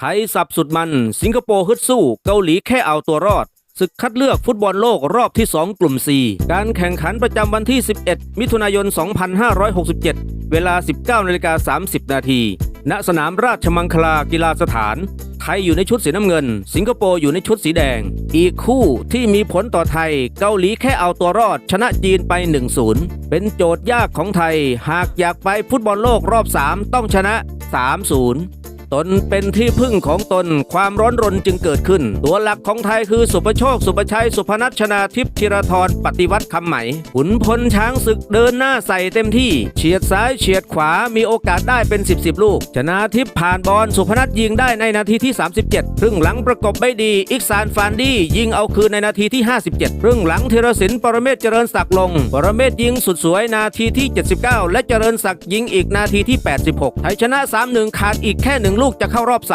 ไทยสับสุดมัน สิงคโปร์ฮึดสู้ เกาหลีแค่เอาตัวรอด ศึกคัดเลือกฟุตบอลโลกรอบที่ 2 กลุ่ม 4 การแข่งขันประจำวันที่ 11 มิถุนายน 2567 เวลา 19นาฬิกา30 นาที ณ สนามราชมังคลากีฬาสถาน ไทยอยู่ในชุดสีน้ำเงิน สิงคโปร์อยู่ในชุดสีแดง อีกคู่ที่มีผลต่อไทย เกาหลีแค่เอาตัวรอด ชนะจีนไป 1-0 เป็นโจทย์ยากของไทย หากอยากไปฟุตบอลโลกรอบ 3 ต้องชนะ 3-0 ตนเป็นที่พึ่งของตน ความร้อนรนจึงเกิดขึ้น ตัวหลักของไทยคือสุประโชค สุประชัย สุพนัชชนาทิพย์ธีรทรปฏิวัติคำไหมขุนพลช้างศึกเดินหน้าใส่เต็มที่ เฉียดซ้ายเฉียดขวามีโอกาสได้เป็น 10บสลูก ชนาทิพย์ผ่านบอลสุพนัทยิงได้ในนาทีที่ 37ครึ่งหลังประกบไม่ดี อิกซานฟานดี้ยิงเอาคืนในนาทีที่ 57ครึ่งหลังธีรศิลป์ปรเมศเจริญศักดิ์ลง ปรเมศยิงสุดสวยนาทีที่ 79 และเจริญศักดิ์ยิงอีกนาทีที่ 86ไทยชนะ 3-1 ขาดอีกแค่หนึ่งลูกจะเข้ารอบ 3